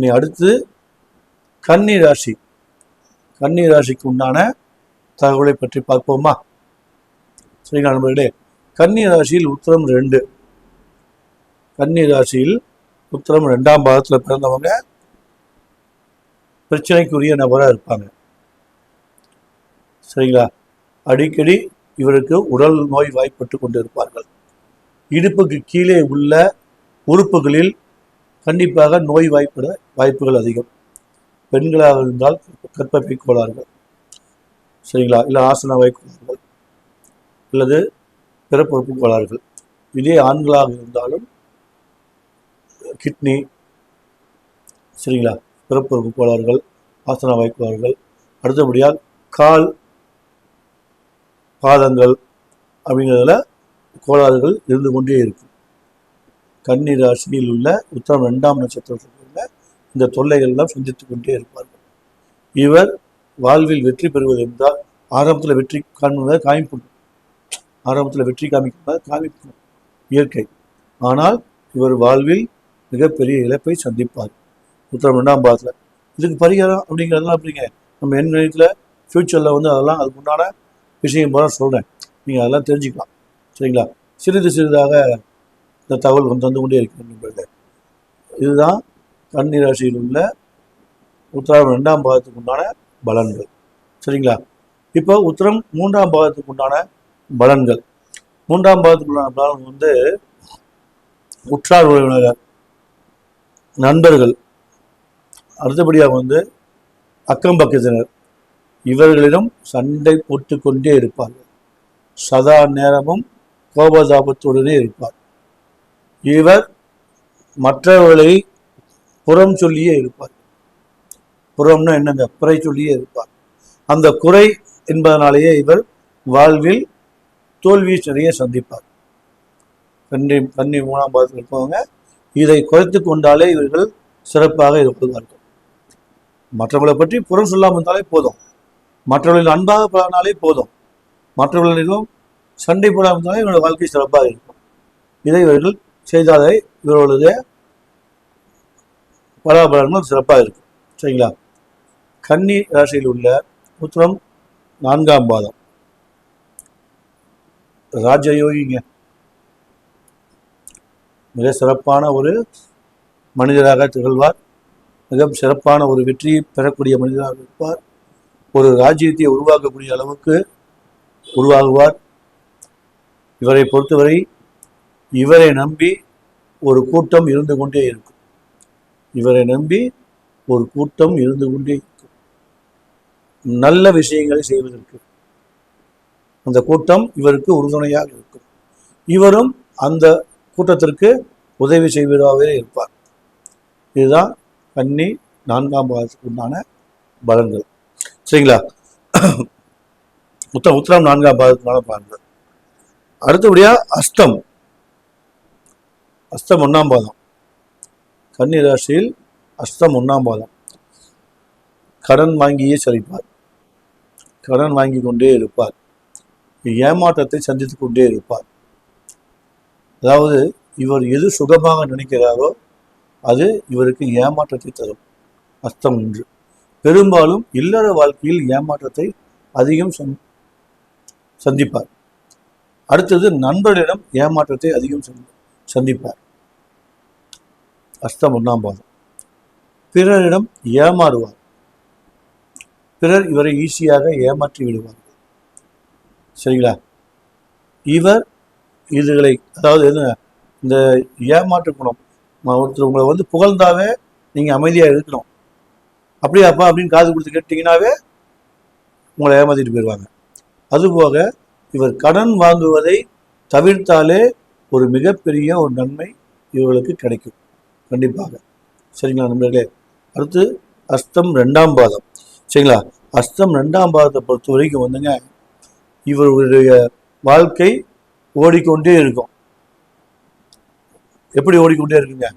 நீ அடுத்து கன்னி ராசி. கன்னி ராசிக்கு உண்டான தகவலை பற்றி பார்ப்போமா? சரிங்களா நண்பர்களே கன்னி ராசியில் உத்தரம் ரெண்டு. கன்னி ராசியில் உத்தரம் ரெண்டாம் பாகத்தில் பிறந்தவங்க பிரச்சனைக்குரிய நபராக இருப்பாங்க. சரிங்களா? அடிக்கடி இவருக்கு உடல் நோய் வாய்ப்பட்டு கொண்டு இருப்பார்கள் இடுப்புக்கு கீழே உள்ள உறுப்புகளில் கண்டிப்பாக நோய் வாய்ப்பட வாய்ப்புகள் அதிகம். பெண்களாக இருந்தால் கற்பப்பை கோளாறுகள். சரிங்களா? இல்லை ஆசன வாய் கோளாறுகள். அல்லது பிறப்புறுப்பு கோளாறுகள். இதே ஆண்களாக இருந்தாலும் கிட்னி சரிங்களா? பிறப்புறுப்பு கோளாறுகள் ஆசன வாய் கோளாறுகள். அடுத்தபடியாக கால் பாதங்கள் அப்படிங்கிறதுல கோளாறுகள் இருந்து கொண்டே இருக்கும். கன்னி ராசியில் உள்ள உத்தரம் ரெண்டாம் நட்சத்திரத்தில் உள்ள இந்த தொல்லைகள்லாம் சந்தித்து கொண்டே இருப்பார்கள். இவர் வாழ்வில் வெற்றி பெறுவது என்றால் ஆரம்பத்தில் வெற்றி காண்பதாக காமிக்கணும் ஆரம்பத்தில் வெற்றி காமிக்கும் காமிக்கணும் இயற்கை. ஆனால் இவர் வாழ்வில் மிகப்பெரிய இழப்பை சந்திப்பார். உத்தரம் ரெண்டாம் பாதத்தில் இதுக்கு பரிகாரம் அப்படிங்கிறதெல்லாம் அப்படிங்க நம்ம என் நிலையத்தில் ஃப்யூச்சரில் வந்து அதெல்லாம் அதுக்கு உண்டான விஷயம் போல சொல்கிறேன் நீங்கள் அதெல்லாம் தெரிஞ்சுக்கலாம். சரிங்களா? சிறிது சிறிதாக இந்த தகவல் வந்து தந்து கொண்டே இருக்கிறேன் நண்பர்களே இதுதான் கன்னி ராசியில் உள்ள உத்தரம் ரெண்டாம் பாகத்துக்கு உண்டான பலன்கள். சரிங்களா? இப்போ உத்தரம் மூன்றாம் பாகத்துக்கு உண்டான பலன்கள். மூன்றாம் பாகத்துக்கு உண்டான பலன் வந்து உற்றார் உறவினர் நண்பர்கள் அடுத்தபடியாக வந்து அக்கம் பக்கத்தினர். இவர்களிடம் சண்டை போட்டுக்கொண்டே இருப்பார்கள். சதா நேரமும் கோபதாபத்துடனே இருப்பார். இவர் மற்றவர்களை புறம் சொல்லியே இருப்பார். புறம்னா என்னங்க? குறை சொல்லியே இருப்பார். அந்த குறை என்பதனாலேயே இவர் வாழ்வில் தோல்வி நிறைய சந்திப்பார். கண்ணி கண்ணி மூணாம் பாதத்தில் இருப்பவங்க இதை குறைத்து கொண்டாலே இவர்கள் சிறப்பாக இருப்பதார்கள் மற்றவர்களை பற்றி புறம் சொல்லாமல் இருந்தாலே போதும். மற்றவர்களின் அன்பாக பழகினாலே போதும். மற்றவர்களிடம் சண்டை போடாமல் இருந்தாலே இவரோட வாழ்க்கை சிறப்பாக இருக்கும். இதை இவர்கள் செய்தாலே இவர்களுடைய பலாபலன்கள் சிறப்பாக இருக்கும். சரிங்களா? கன்னி ராசியில் உள்ள உத்திரம் நான்காம் பாதம். ராஜயோகிங்க. மிக சிறப்பான ஒரு மனிதராக திகழ்வார். மிக சிறப்பான ஒரு வெற்றியை பெறக்கூடிய மனிதராக இருப்பார். ஒரு ராஜ்யத்தை உருவாக்கக்கூடிய அளவுக்கு உருவாகுவார். இவரை பொறுத்தவரை இவரை நம்பி ஒரு கூட்டம் இருந்து கொண்டே இருக்கும். இவரை நம்பி ஒரு கூட்டம் இருந்து கொண்டே இருக்கும். நல்ல விஷயங்களை செய்வதற்கு. அந்த கூட்டம் இவருக்கு உறுதுணையாக இருக்கும். இவரும் அந்த கூட்டத்திற்கு உதவி செய்வதாகவே இருப்பார். இதுதான் கன்னி நான்காம் பாகத்துக்கு உண்டான பலன்கள். சரிங்களா? உத்தரம் உத்தரம் நான்காம் பாதத்துக்கான பலன்கள். அடுத்தபடியாக அஸ்தம். அஸ்தம் ஒன்றாம் பாதம். கன்னி ராசியில் அஸ்தம் ஒன்றாம் பாதம். கடன் வாங்கியே செழிப்பார். கடன் வாங்கி கொண்டே இருப்பார். ஏமாற்றத்தை சந்தித்துக் கொண்டே இருப்பார். அதாவது இவர் எது சுகமாக நினைக்கிறாரோ அது இவருக்கு ஏமாற்றத்தை தரும். அஸ்தம் ஒன்று. பெரும்பாலும் இல்லற வாழ்க்கையில் ஏமாற்றத்தை அதிகம் சந்- சந்திப்பார். அடுத்தது நண்பர்களிடம் ஏமாற்றத்தை அதிகம் சந்திப்பார். சந்திப்பார். அஸ்தம் ஒன்றாம் பாதம். பிறரிடம் ஏமாறுவார். பிறர் இவரை ஈஸியாக ஏமாற்றி விடுவார்கள். சரிங்களா? இவர் இதுகளை அதாவது என்ன இந்த ஏமாற்று குணம் ஒருத்தர் உங்களை வந்து புகழ்ந்தாவே நீங்கள் அமைதியாக இருக்கணும். அப்படியாப்பா அப்படின்னு காது கொடுத்து கேட்டிங்கனாவே உங்களை ஏமாற்றிட்டு போயிடுவாங்க அதுபோக இவர் கடன் வாங்குவதை தவிர்த்தாலே ஒரு மிகப்பெரிய ஒரு நன்மை இவர்களுக்கு கிடைக்கும். கண்டிப்பாக. சரிங்களா நண்பர்களே? அடுத்து அஸ்தம் ரெண்டாம் பாதம். சரிங்களா? அஸ்தம் ரெண்டாம் பாதத்தை பொறுத்த வரைக்கும் வந்துங்க இவருடைய வாழ்க்கை ஓடிக்கொண்டே இருக்கும். எப்படி ஓடிக்கொண்டே இருக்குங்க?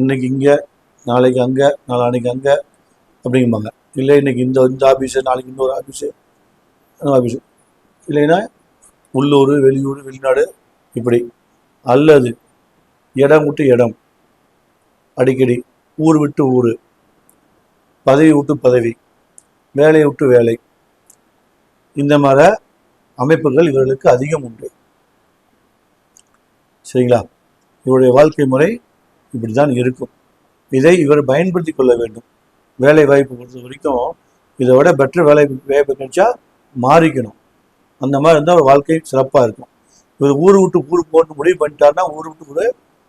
இன்னைக்கு இங்கே நாளைக்கு அங்கே நாளான்னைக்கு அங்கே அப்படிங்குவாங்க இல்லை இன்னைக்கு இந்த இந்த ஆஃபீஸு நாளைக்கு இன்னொரு ஆஃபீஸு ஆஃபீஸு இல்லைன்னா உள்ளூர் வெளியூர் வெளிநாடு இப்படி. அல்லது இடம் விட்டு இடம். அடிக்கடி ஊர் விட்டு ஊர். பதவி விட்டு பதவி. வேலையை விட்டு வேலை. இந்த மாதிரி அமைப்புகள் இவர்களுக்கு அதிகம் உண்டு. சரிங்களா? இவருடைய வாழ்க்கை முறை இப்படி தான் இருக்கும். இதை இவர் பயன்படுத்தி கொள்ள வேண்டும். வேலை வாய்ப்பு பொறுத்த வரைக்கும் இதை விட பெட்டர் வேலை வாய்ப்பு கிடைச்சா மாறிக்கணும். அந்த மாதிரி இருந்தால் வாழ்க்கை சிறப்பாக இருக்கும். இவர் ஊர் விட்டு ஊர் போட்டு முடிவு பண்ணிட்டாருன்னா ஊர் விட்டு கூட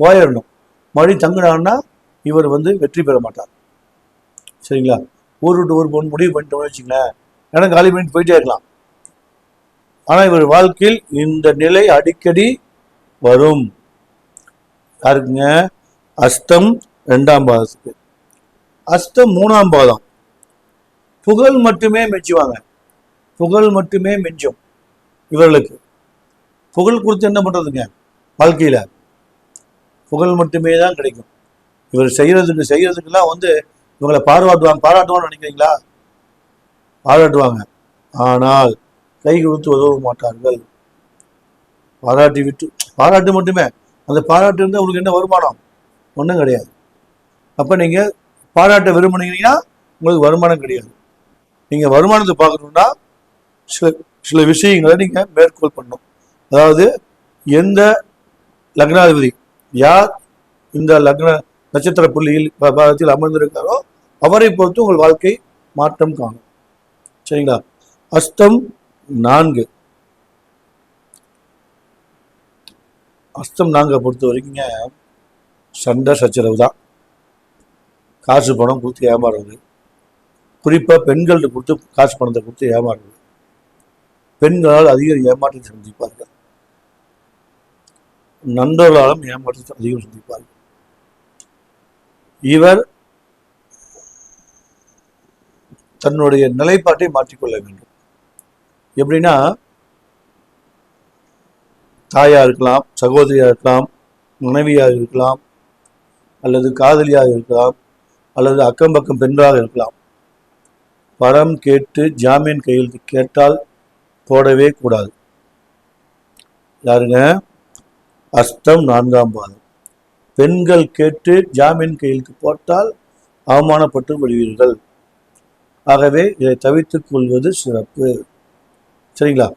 போயிடணும். மறுபடியும் தங்கினான்னா இவர் வந்து வெற்றி பெற மாட்டார். சரிங்களா? ஊர் விட்டு ஊர் போகணும் முடிவு பண்ணிட்டோம்னு வச்சுங்களேன் இடம் காலி பண்ணிட்டு போயிட்டே இருக்கலாம். ஆனால் இவர் வாழ்க்கையில் இந்த நிலை அடிக்கடி வரும். யாருக்குங்க? அஸ்தம் ரெண்டாம் பாதத்துக்கு. அஸ்தம் மூணாம் பாதம். புகழ் மட்டுமே மெச்சுவாங்க. புகழ் மட்டுமே மிஞ்சும். இவர்களுக்கு. புகழ் கொடுத்து என்ன பண்ணுறதுங்க வாழ்க்கையில். புகழ் மட்டுமே தான் கிடைக்கும். இவர் செய்கிறதுக்கு செய்கிறதுக்கெல்லாம் வந்து இவங்களை பாராட்டுவாங்க. பாராட்டுவான்னு நினைக்கிறீங்களா? பாராட்டுவாங்க. ஆனால் கை கொடுத்து உதவ மாட்டார்கள். பாராட்டி விட்டு பாராட்டு மட்டுமே. அந்த பாராட்டு இருந்தால் உங்களுக்கு என்ன வருமானம்? ஒன்றும் கிடையாது. அப்போ நீங்கள் பாராட்ட விரும்புனீங்கன்னா உங்களுக்கு வருமானம் கிடையாது. நீங்கள் வருமானத்தை பார்க்கணுன்னா சில சில விஷயங்களை நீங்கள் மேற்கோள் பண்ணணும் அதாவது எந்த லக்னாதிபதி யார் இந்த லக்ன நட்சத்திர புள்ளியில் பாதத்தில் அமர்ந்திருக்காரோ அவரை பொறுத்து உங்கள் வாழ்க்கை மாற்றம் காணும். சரிங்களா? அஸ்தம் நான்கு. அஸ்தம் நான்கை பொறுத்த வரைக்குங்க சண்டை சச்சரவு தான். காசு பணம் கொடுத்து ஏமாறுறது. குறிப்பாக பெண்கள்கிட்ட கொடுத்து காசு பணத்தை கொடுத்து ஏமாறுறது. பெண்களால் அதிக ஏமாற்றத்தை சந்திப்பார்கள். நண்பர்களாலும் ஏமாற்றத்தை அதிகம் சந்திப்பார்கள். இவர் தன்னுடைய நிலைப்பாட்டை மாற்றிக்கொள்ள வேண்டும். எப்படின்னா தாயா இருக்கலாம் சகோதரியா இருக்கலாம் மனைவியாக இருக்கலாம் அல்லது காதலியாக இருக்கலாம் அல்லது அக்கம் பக்கம் பெண்களாக இருக்கலாம். படம் கேட்டு ஜாமீன் கையெழுத்து கேட்டால் போடவே கூடாது. யாருங்க? அஸ்தம் நான்காம் பாதம். பெண்கள் கேட்டு ஜாமீன் கையிலுக்கு போட்டால் அவமானப்பட்டு விடுவீர்கள். ஆகவே இதை தவிர்த்துக் கொள்வது சிறப்பு. சரிங்களா?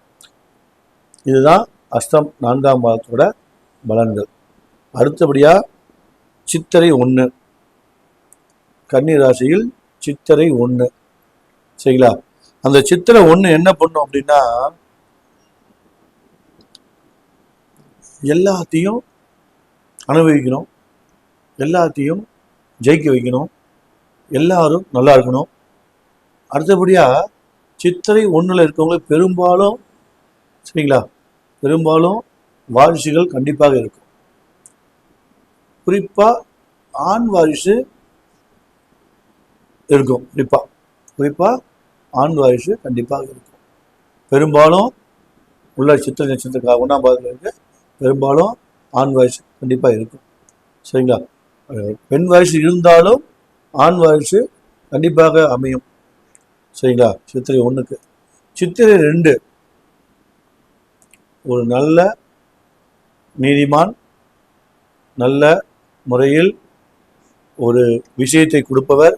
இதுதான் அஸ்தம் நான்காம் பாதத்தோட பலன்கள். அடுத்தபடியாக சித்திரை ஒன்று கன்னி ராசியில் சித்திரை ஒன்று சரிங்களா? அந்த சித்திரை ஒன்று என்ன பண்ணும் அப்படின்னா எல்லாத்தையும் அனுபவிக்கணும். எல்லாத்தையும் ஜெயிக்க வைக்கணும். எல்லாரும் நல்லா இருக்கணும். அடுத்தபடியாக சித்திரை ஒன்றில் இருக்கவங்க பெரும்பாலும் சரிங்களா? பெரும்பாலும் வாரிசுகள் கண்டிப்பாக இருக்கும். குறிப்பாக ஆண் வாரிசு இருக்கும். குறிப்பாக குறிப்பாக ஆண் வாரிசு கண்டிப்பாக இருக்கும். பெரும்பாலும் உள்ள சித்திரை நட்சத்திரக்காக ஒன்றாம் பாதத்தில் இருக்க. பெரும்பாலும் ஆண் வாரிசு கண்டிப்பாக இருக்கும். சரிங்களா? பெண் வாரிசு இருந்தாலும் ஆண் வாரிசு கண்டிப்பாக அமையும். சரிங்களா? சித்திரை ஒன்றுக்கு சித்திரை ரெண்டு. ஒரு நல்ல நீதிமான் நல்ல முறையில் ஒரு விஷயத்தை கொடுப்பவர்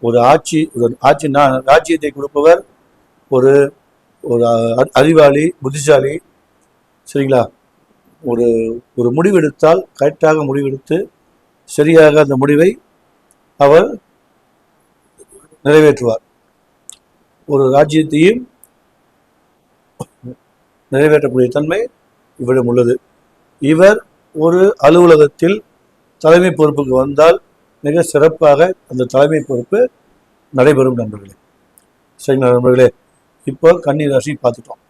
ஒரு ஆட்சி ஒரு ஆட்சி ராஜ்யத்தை கொடுப்பவர் ஒரு ஒரு அ- அறிவாளி புத்திசாலி சரிங்களா? ஒரு ஒரு முடிவெடுத்தால் கரெக்டாக முடிவெடுத்து சரியாக அந்த முடிவை அவர் நிறைவேற்றுவார். ஒரு ராஜ்யத்தையும் நிறைவேற்றக்கூடிய தன்மை இவரிடம் உள்ளது. இவர் ஒரு அலுவலகத்தில் தலைமை பொறுப்புக்கு வந்தால் மிக சிறப்பாக அந்த தலைமை பொறுப்பு நடைபெறும் நண்பர்களே. சரிங்களா நண்பர்களே? இப்போ கன்னி ராசி பார்த்துட்டோம்.